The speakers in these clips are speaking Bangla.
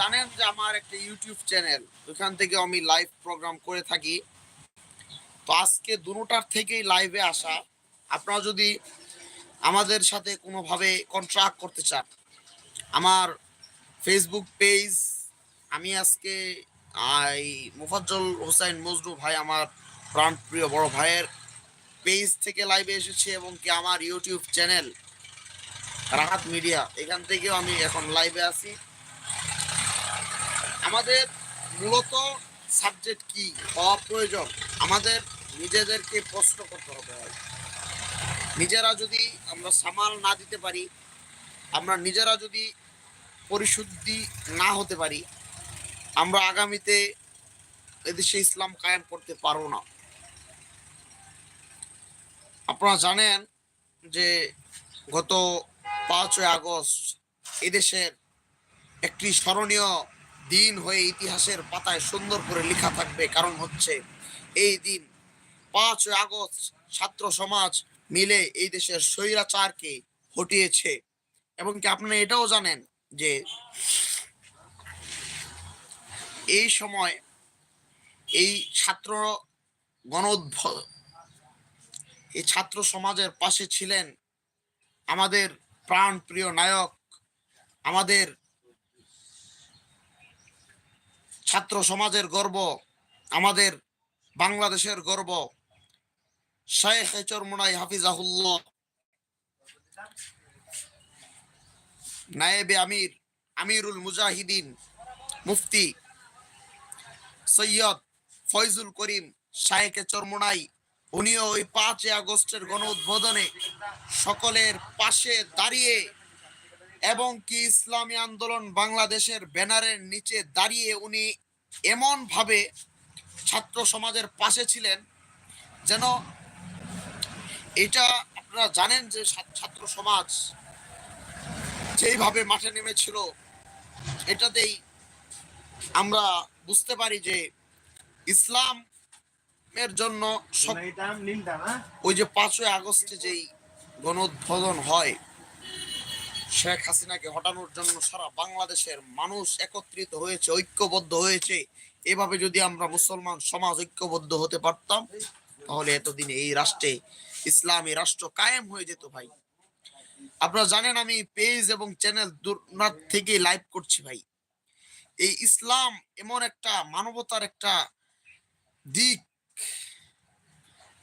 জানেন যে আমার একটা ইউটিউব চ্যানেল, ওখান থেকে আমি লাইভ প্রোগ্রাম করে থাকি। তো আজকে দুটার থেকেই লাইভে আসা। আপনারা যদি আমাদের সাথে কোনোভাবে কন্ট্রাক্ট করতে চান, আমার ফেসবুক পেজ আমি আজকে এই মুফাজ্জল হোসাইন মজনু ভাই আমার প্রাণপ্রিয় বড় ভাইয়ের পেজ থেকে লাইভে এসেছি এবং কি আমার ইউটিউব চ্যানেল, রাহাত মিডিয়া, এখান থেকেও আমি এখন লাইভে আছি। আমাদের মূলত সাবজেক্ট কি? হওয়া প্রয়োজন আমাদের নিজেদেরকে প্রশ্ন করতে হবে। নিজেরা যদি আমরা সামাল না দিতে পারি, আমরা নিজেরা যদি পরিশুদ্ধি না হতে পারি, আমরা আগামীতে এদেশে ইসলাম কায়েম করতে পারব না। আপনারা জানেন যে গত পাঁচই আগস্ট এদেশের একটি স্মরণীয় দিন হয়ে ইতিহাসের পাতায় সুন্দর করে লেখা থাকবে। কারণ হচ্ছে এই দিন পাঁচ আগস্ট ছাত্র সমাজ মিলে এই দেশের স্বৈরাচারকে হটিয়েছে। এবং কি আপনারা এটাও জানেন যে এই সময় এই ছাত্র গণোদ্ভ এই ছাত্র সমাজের পাশে ছিলেন আমাদের প্রাণ প্রিয় নায়ক, আমাদের ছাত্র সমাজের গর্ব, আমাদের বাংলাদেশের গর্ব। শেখ চরমুনাই হাফিজাহুল্লাহ, নায়েবে আমির, আমিরুল মুজাহিদিন, মুফতি সৈয়দ ফয়জুল করিম শায়েকে চরমুনাই, উনিও ওই পাঁচই আগস্টের গণ উদ্বোধনে সকলের পাশে দাঁড়িয়ে এবং কি ইসলামী আন্দোলন বাংলাদেশের ব্যানারের নিচে দাঁড়িয়ে উনি এমন ভাবে ছাত্র সমাজের পাশে ছিলেন যেন এটা আপনারা জানেন যে ছাত্র সমাজ যেইভাবে মাঠে নেমেছিল এটাতেই আমরা বুঝতে পারি যে ইসলামের জন্য ওই যে পাঁচই আগস্টে যেই গণোদ্বোধন হয় শেখ হাসিনাকে হটানোর জন্য সারা বাংলাদেশের মানুষ একত্রিত হয়েছে, ঐক্যবদ্ধ হয়েছে। এভাবে যদি আমরা মুসলমান সমাজ ঐক্যবদ্ধ হতে পারতাম, তাহলে এতদিনে এই রাষ্ট্রে ইসলামী রাষ্ট্র কায়েম হয়ে যেত ভাই। আপনারা জানেন আমি পেজ এবং চ্যানেল দুর্নাথ থেকে লাইভ করছি ভাই। এই ইসলাম এমন একটা মানবতার একটা দিক।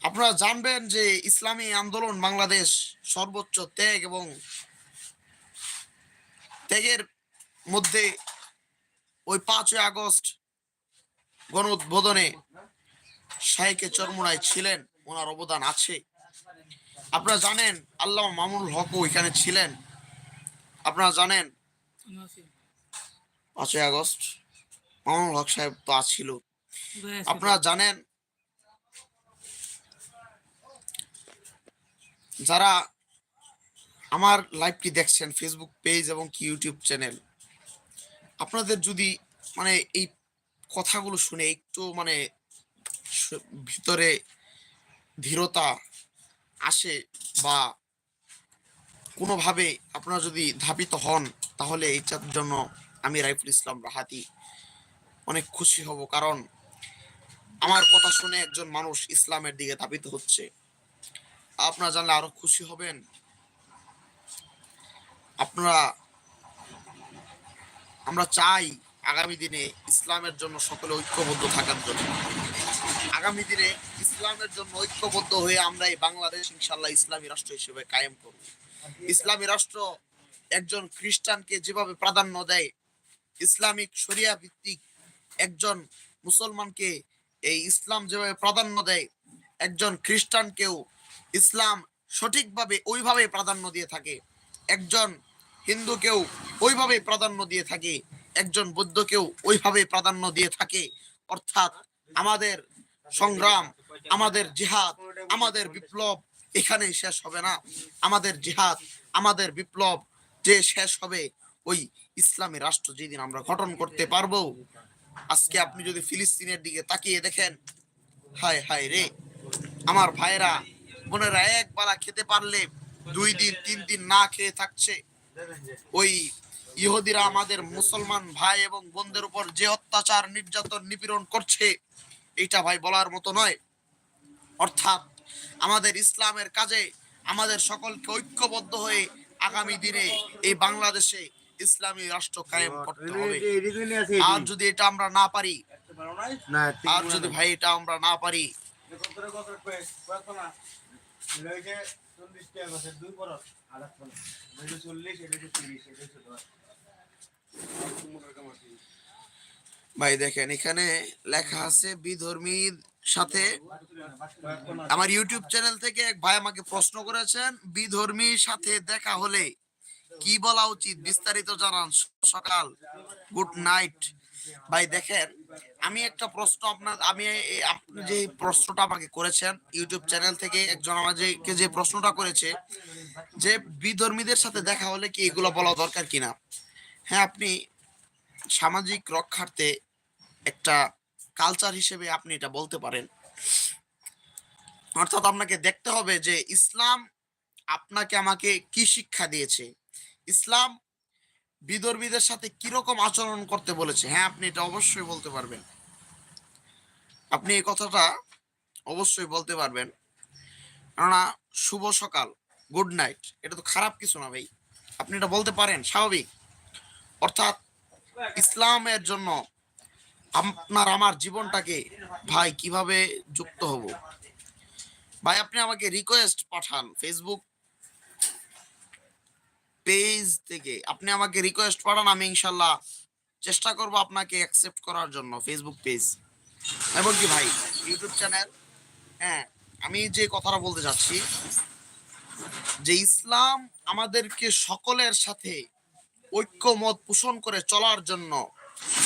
আপনারা জানবেন যে ইসলামী আন্দোলন বাংলাদেশ সর্বোচ্চ ত্যাগ এবং ত্যাগের মধ্যে ওই পাঁচই আগস্ট গণ উদ্বোধনে শাহেকে চরমুনায় ছিলেন ওনার অবদান আছে। আপনারা জানেন আল্লাহ মামুনুল হকও এখানে ছিলেন। আপনারা জানেন পাঁচই আগস্ট মামুনুল হক সাহেব তো ছিল আপনারা জানেন যারা আমার লাইভটি দেখছেন? ফেসবুক পেজ এবং কি ইউটিউব চ্যানেল আপনাদের যদি মানে এই কথাগুলো শুনে একটু মানে ভিতরে ধীরতা আসে বা কোনোভাবে আপনারা যদি ধাবিত হন, তাহলে এইটার জন্য আমি রাইফুল ইসলাম রাহাতি অনেক খুশি হব। কারণ আমার কথা শুনে একজন মানুষ ইসলামের দিকে ধাবিত হচ্ছে। আপনারা জানলে আরও খুশি হবেন। আপনারা, আমরা চাই আগামী দিনে ইসলামের জন্য সকলে ঐক্যবদ্ধ থাকার জন্য। আগামী দিনে ইসলামের জন্য ঐক্যবদ্ধ হয়ে আমরা এই বাংলাদেশ ইনশাল্লাহ ইসলামী রাষ্ট্র হিসেবে কায়েম করব। ইসলামী রাষ্ট্র একজন খ্রিস্টানকে যেভাবে প্রাধান্য দেয়, ইসলামিক শরিয়া ভিত্তিক একজন মুসলমানকে এই ইসলাম যেভাবে প্রাধান্য দেয়, একজন খ্রিস্টানকেও ইসলাম সঠিকভাবে ওইভাবে প্রাধান্য দিয়ে থাকে। একজন হিন্দুকেও ওইভাবে প্রাধান্য দিয়ে থাকে, একজন বৌদ্ধকেও ওইভাবে প্রাধান্য দিয়ে থাকে। অর্থাৎ আমাদের সংগ্রাম, আমাদের জিহাদ, আমাদের বিপ্লব এখানেই শেষ হবে না। আমাদের জিহাদ, আমাদের বিপ্লব যে শেষ হবে, ওই ইসলামী রাষ্ট্র যেদিন আমরা গঠন করতে পারব। আজকে আপনি যদি ফিলিস্তিনের দিকে তাকিয়ে দেখেন, হায় হায় রে, আমার ভাইরা বোনেরা, এক বেলা খেতে পারলে দুই দিন, তিন দিন না খেয়ে থাকছে। ওই ইহুদিরা আমাদের মুসলমান ভাই এবং বোনদের উপর যে অত্যাচার, নির্যাতন, নিপীড়ন করছে এটা ভাই বলার মতো নয়। অর্থাৎ আমাদের ইসলামের কাজে আমাদের সকলকে ঐক্যবদ্ধ হয়ে আগামী দিনে এই বাংলাদেশে ইসলামী রাষ্ট্র কায়েম করতে হবে। আর যদি এটা আমরা না পারি, আর যদি ভাই এটা আমরা না পারি ভাই দেখেন, এখানে লেখা আছে বিধর্মীর সাথে। আমার ইউটিউব চ্যানেল থেকে এক ভাই আমাকে প্রশ্ন করেছেন, বিধর্মীর সাথে দেখা হলে কি বলা উচিত? বিস্তারিত জানান। সকাল, গুড নাইট। ভাই দেখেন, আমি একটা প্রশ্ন আপনার, আমি আপনি যে প্রশ্নটা আমাকে করেছেন ইউটিউব চ্যানেল থেকে, একজন আমাদেরকে যে প্রশ্নটা করেছে যে বিধর্মীদের সাথে দেখা হলে কি এগুলো বলা দরকার কিনা? হ্যাঁ আপনি সামাজিক রক্ষার্থে একটা কালচার হিসেবে আপনি এটা বলতে পারেন। অর্থাৎ আপনাকে দেখতে হবে যে ইসলাম আপনাকে আমাকে কি শিক্ষা দিয়েছে? ইসলাম বিধর্মীদের সাথে কীরকম আচরণ করতে বলেছে? হ্যাঁ আপনি এটা অবশ্যই বলতে পারবেন। আপনি এই কথাটা অবশ্যই বলতে পারবেন। কেননা, শুভ সকাল গুড নাইট এটা তো খারাপ কিছু না ভাই। আপনি এটা বলতে পারেন, স্বাভাবিক। অর্থাৎ, ইসলামের জন্য আপনার আমার জীবনটাকে ভাই কীভাবে যুক্ত হব? ভাই, আপনি আমাকে রিকোয়েস্ট পাঠান ফেসবুক পেজ থেকে। আপনি আমাকে রিকোয়েস্ট পাঠান, আমি ইনশাল্লাহ চেষ্টা করব আপনাকে অ্যাকসেপ্ট করার জন্য ফেসবুক পেজ এবং কি ভাই ইউটিউব চ্যানেল হ্যাঁ আমি যে কথাটা বলতে চাচ্ছি যে ইসলাম আমাদেরকে সকলের সাথে ঐক্যমত পোষণ করে চলার জন্য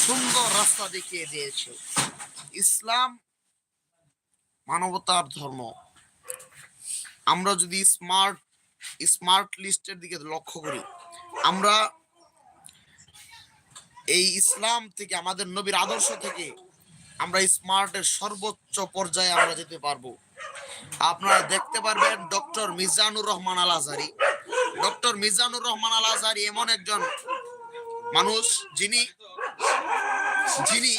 সুন্দর রাস্তা দেখিয়ে দিয়েছে। ইসলাম মানবতার ধর্ম। আমরা যদি স্মার্ট স্মার্ট লিস্টের দিকে লক্ষ্য করি। আমরা এই ইসলাম থেকে, আমাদের নবীর আদর্শ থেকে আমরা স্মার্টের সর্বোচ্চ পর্যায়ে আমরা যেতে পারব। আপনারা দেখতে পারবেন ডক্টর মিজানুর রহমান আল আজহারি ডক্টর মিজানুর রহমান আল আজহারি এমন একজন মানুষ যিনি যিনি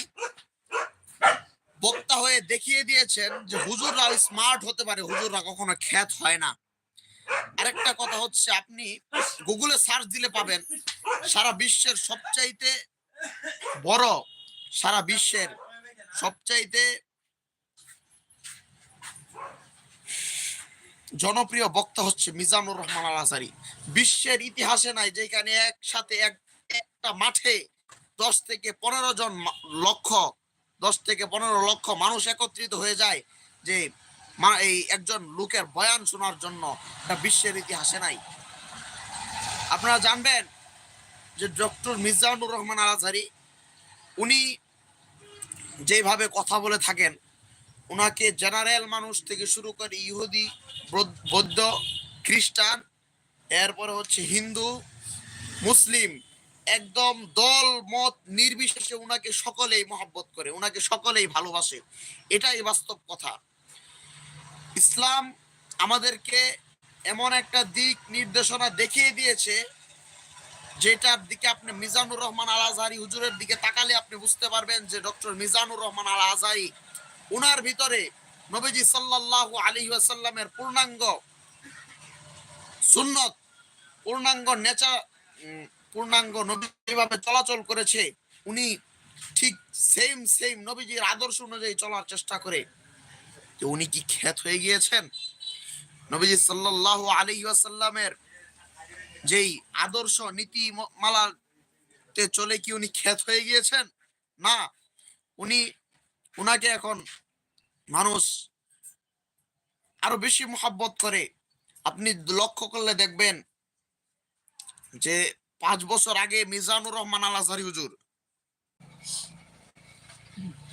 বক্তা হয়ে দেখিয়ে দিয়েছেন যে হুজুররা স্মার্ট হতে পারে, হুজুররা কখনো খ্যাত হয় না। আরেকটা কথা হচ্ছে, আপনি গুগলে সার্চ দিলে পাবেন, সারা বিশ্বের সবচাইতে বড়, সারা বিশ্বের সবচাইতে জনপ্রিয় বক্তা হচ্ছে মিজানুর রহমান আল আসারি বিশ্বের ইতিহাসে নাই, যেখানে একসাথে এক, একটা মাঠে দশ থেকে পনেরো জন লক্ষ, দশ থেকে পনেরো লক্ষ মানুষ একত্রিত হয়ে যায় যে মা, এই একজন লোকের বয়ান শোনার জন্য বিশ্বের ইতিহাসে নাই। আপনারা জানবেন যে ডক্টর মিজানুর রহমান আল আজহারি উনি যেভাবে কথা বলে থাকেন ওনাকে জেনারেল মানুষ থেকে শুরু করে ইহুদি, বৌদ্ধ খ্রিস্টান, এরপরে হচ্ছে হিন্দু, মুসলিম, একদম দল, মত নির্বিশেষে ওনাকে সকলেই মহাব্বত করে ওনাকে সকলেই ভালোবাসে। এটাই বাস্তব কথা। ইসলাম আমাদেরকে এমন একটা দিক নির্দেশনা দেখিয়ে দিয়েছে, যেটার দিকে আপনি মিজানুর রহমান আল আজহারি হুজুরের দিকে তাকালে আপনি বুঝতে পারবেন যে ডক্টর মিজানুর রহমান আল আজহারি উনার ভিতরে নবীজি সাল্লাল্লাহু আলাইহি ওয়াসাল্লামের পূর্ণাঙ্গ সুন্নত, পূর্ণাঙ্গ নেচা পূর্ণাঙ্গ নবী যেভাবে চলাচল করেছে, উনি ঠিক সেম সেম নবীজির আদর্শ অনুযায়ী চলার চেষ্টা করে। যে উনি কি খ্যাত হয়ে গিয়েছেন? নবীজি সাল্লাল্লাহু আলাইহি ওয়াসাল্লামের যেই আদর্শ নীতি মালাতে চলে কি উনি খ্যাত হয়ে গিয়েছেন? না, উনি, উনাকে এখন মানুষ আরও বেশি মোহাব্বত করে। আপনি লক্ষ্য করলে দেখবেন যে পাঁচ বছর আগে মিজানুর রহমান আল আজহারি হুজুর,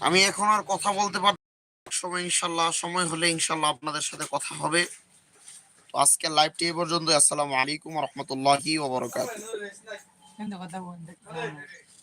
আমি এখন আর কথা বলতে পার সময় ইনশাল্লাহ, সময় হলে ইনশাল্লাহ আপনাদের সাথে কথা হবে। তো আজকের লাইভটি এ পর্যন্ত আসসালামু আলাইকুম রহমতুল্লাহি ওবরাকাতুহু